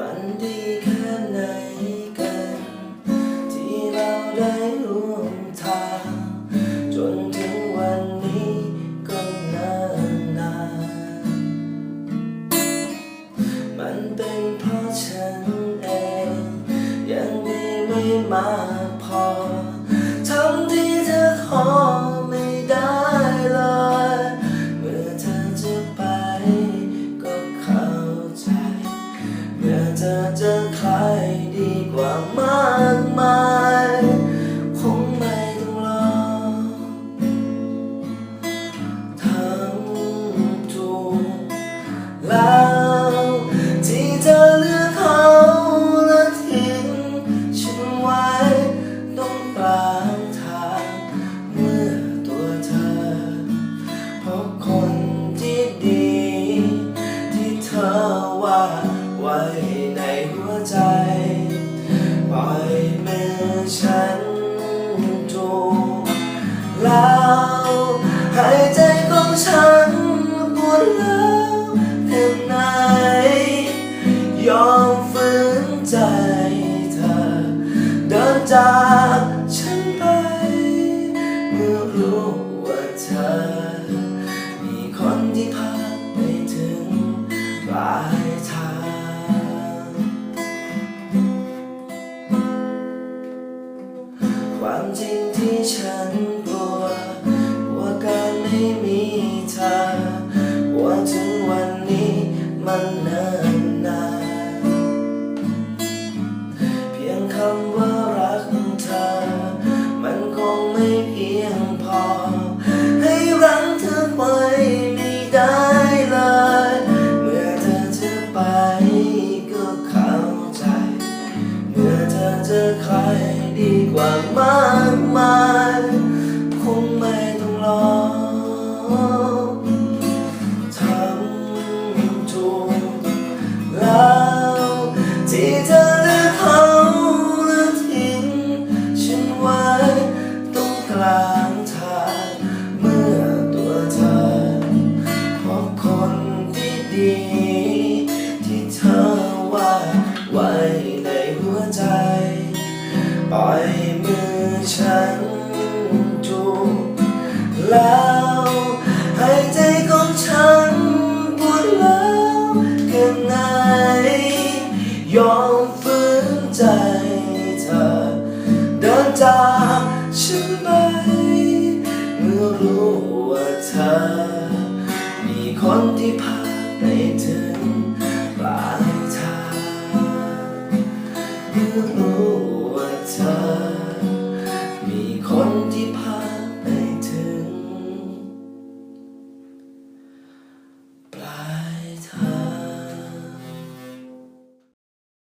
มันดีแค่ไหนกัน ที่เราได้ร่วมทาง จนถึงวันนี้ก็นานนานมันเป็นเพราะฉันเอง ยังดีไม่มากพอทำที่เธอขอ เมื่อเธอเจอใครดีกว่ามากมายคงไม่ต้องรอทำถูกแล้วที่เธอเลือกเขาและทิ้งฉันไว้ตรงกลางทางเมื่อตัวเธอพราะคน จากฉันไป เมื่อรู้ว่าเธอ มีคนที่พาไปถึงปลายทาง ความจริงที่ฉันกลัวกลัวการไม่มีเธอกลัวถึงวันนี้มันเนิ่น เมื่อเธอเจอใครดีกว่ามากมายคงไม่ต้องรอทำถูกแล้วที่เธอเลือกเขาและทิ้งฉันไว้ตรงกลางทางเมื่อตัวเธอพบคนที่ดี ใจ ปล่อยมือฉันจูบแล้วหายใจของฉันปวดแล้วแค่ไหนยอมฝืนใจเธอ เดินจากฉันไปเมื่อรู้ว่าเธอ มีคนที่พาา